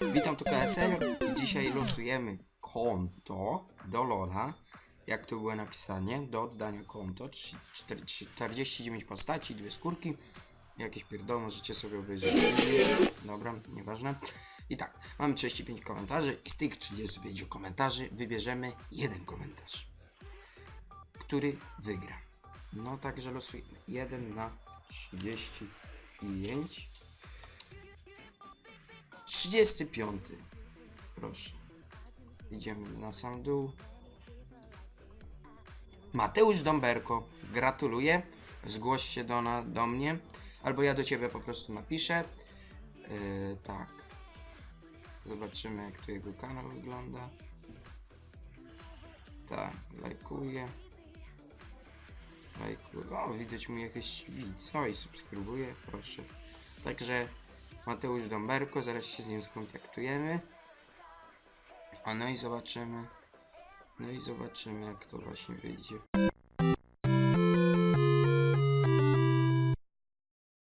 Witam tu KSL i dzisiaj losujemy konto do Lola. Jak tu było napisanie, do oddania konto. Trzy- cztery- 49 postaci, dwie skórki. Jakieś pierdoły możecie sobie obejrzeć. Dobra, nieważne. I tak, mamy 35 komentarzy i z tych 35 komentarzy wybierzemy jeden komentarz, który wygra. No także losujemy. 1 na 35. 35. Proszę. Idziemy na sam dół. Mateusz Dąberko. Gratuluję. Zgłoś się do, na, do mnie. Albo ja do ciebie po prostu napiszę. Yy, tak. Zobaczymy jak tu jego kanał wygląda. Tak, lajkuję. Lajkuję. O, widać mu jakieś widz. O, i subskrybuje, proszę. Także Mateusz Dąberko, zaraz się z nim skontaktujemy. A no i zobaczymy. No i zobaczymy jak to właśnie wyjdzie.